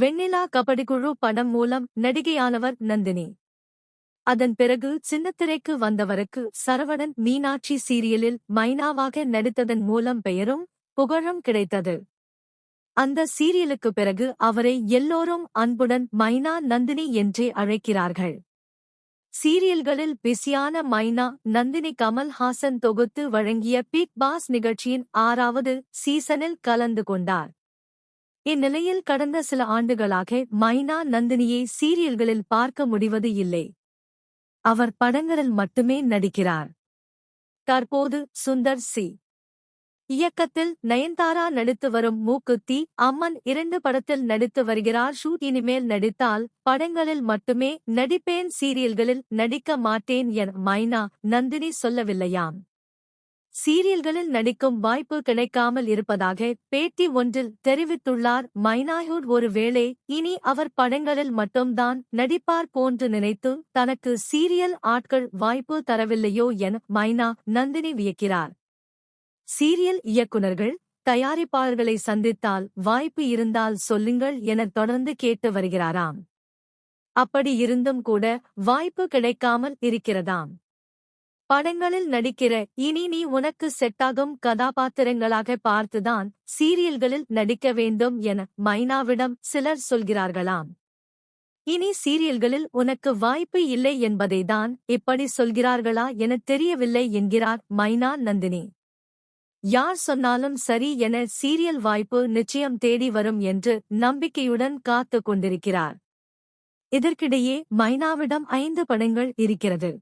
வெண்ணிலா கபடிக்குழு படம் மூலம் நடிகையானவர் நந்தினி. அதன் பிறகு சின்னத்திரைக்கு வந்தவருக்கு சரவணன் மீனாட்சி சீரியலில் மைனாவாக நடித்ததன் மூலம் பெயரும் புகழும் கிடைத்தது. அந்த சீரியலுக்கு பிறகு அவரை எல்லோரும் அன்புடன் மைனா நந்தினி என்றே அழைக்கிறார்கள். சீரியல்களில் பிஸியான மைனா நந்தினி கமல்ஹாசன் தொகுத்து வழங்கிய பிக் பாஸ் நிகழ்ச்சியின் ஆறாவது சீசனில் கலந்து கொண்டார். இந்நிலையில் கடந்த சில ஆண்டுகளாக மைனா நந்தினியை சீரியல்களில் பார்க்க முடிவது இல்லை. அவர் படங்களில் மட்டுமே நடிக்கிறார். தற்போது சுந்தர் சி. இயக்கத்தில் நயன்தாரா நடித்து வரும் மூக்குத்தி அம்மன் இரண்டு படத்தில் நடித்து வருகிறார். ஷூட் இனிமேல் நடித்தால் படங்களில் மட்டுமே நடிப்பேன் சீரியல்களில் நடிக்க மாட்டேன் என மைனா நந்தினி சொல்லவில்லையாம். சீரியல்களில் நடிக்கும் வாய்ப்பு கிடைக்காமல் இருப்பதாக பேட்டி ஒன்றில் தெரிவித்துள்ளார் மைனாயூர் ஒருவேளை இனி அவர் படங்களில் மட்டும்தான் நடிப்பார் போன்று நினைத்து தனக்கு சீரியல் ஆட்கள் வாய்ப்பு தரவில்லையோ என மைனா நந்தினி வியக்கிறார். சீரியல் இயக்குனர்கள் தயாரிப்பாளர்களை சந்தித்தால் வாய்ப்பு இருந்தால் சொல்லுங்கள் என தொடர்ந்து கேட்டு வருகிறாராம். அப்படி இருந்தும் கூட வாய்ப்பு கிடைக்காமல் இருக்கிறதாம். படங்களில் நடிக்கிற இனி நீ உனக்கு செட்டாகும் கதாபாத்திரங்களாக பார்த்துதான் சீரியல்களில் நடிக்க வேண்டும் என மைனாவிடம் சிலர் சொல்கிறார்களாம். இனி சீரியல்களில் உனக்கு வாய்ப்பு இல்லை என்பதைதான் இப்படி சொல்கிறார்களா என தெரியவில்லை என்கிறார் மைனா நந்தினி. யார் சொன்னாலும் சரி என சீரியல் வாய்ப்பு நிச்சயம் தேடி வரும் என்று நம்பிக்கையுடன் காத்து கொண்டிருக்கிறார். இதற்கிடையே மைனாவிடம் ஐந்து படங்கள் இருக்கிறது.